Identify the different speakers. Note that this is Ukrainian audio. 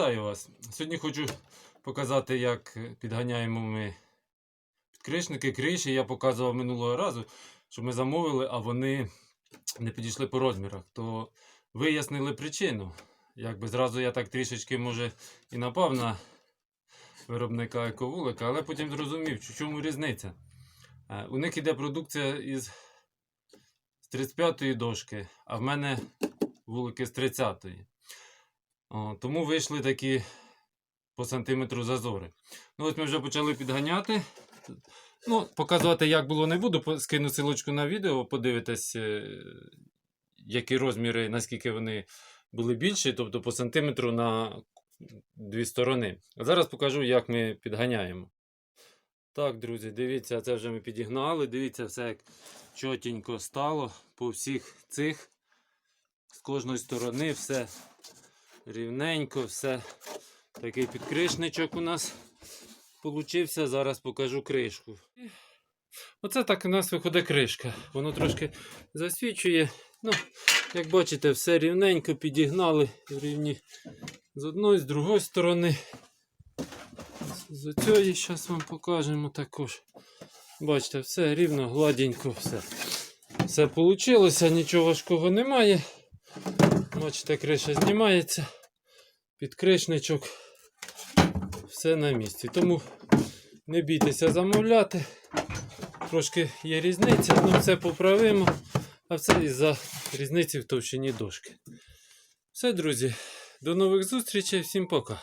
Speaker 1: Вітаю вас! Сьогодні хочу показати, як підганяємо ми підкришники, криші. Я показував минулого разу, що ми замовили, а вони не підійшли по розмірах. То вияснили причину. Якби зразу я так трішечки, може, і напав на виробника ековулика, але потім зрозумів, в чому різниця. Е, У них іде продукція із 35-ї дошки, а в мене вулики з 30-ї. Тому вийшли такі по сантиметру зазори. Ну, ось ми вже почали підганяти. Ну, показувати, як було, не буду. Скину силочку на відео, подивитесь, е, які розміри, наскільки вони були більші, тобто по сантиметру на дві сторони. А зараз покажу, як ми підганяємо. Так, друзі, дивіться, це вже ми підігнали. Дивіться, все як чотенько стало по всіх цих. З кожної сторони все рівненько, все. Такий підкришничок у нас получився. Зараз покажу кришку. Оце так у нас виходить кришка. Воно трошки засвічує. Ну, як бачите, все рівненько підігнали рівні з одної, з другої сторони. З цієї зараз вам покажемо також. Бачите, все рівно, гладенько, все. Все вийшло, нічого важкого немає. Бачите, криша знімається, підкришничок, все на місці. Тому не бійтеся замовляти. Трошки є різниця, але все поправимо. А все із-за різниці в товщині дошки. Все, друзі, до нових зустрічей, всім пока.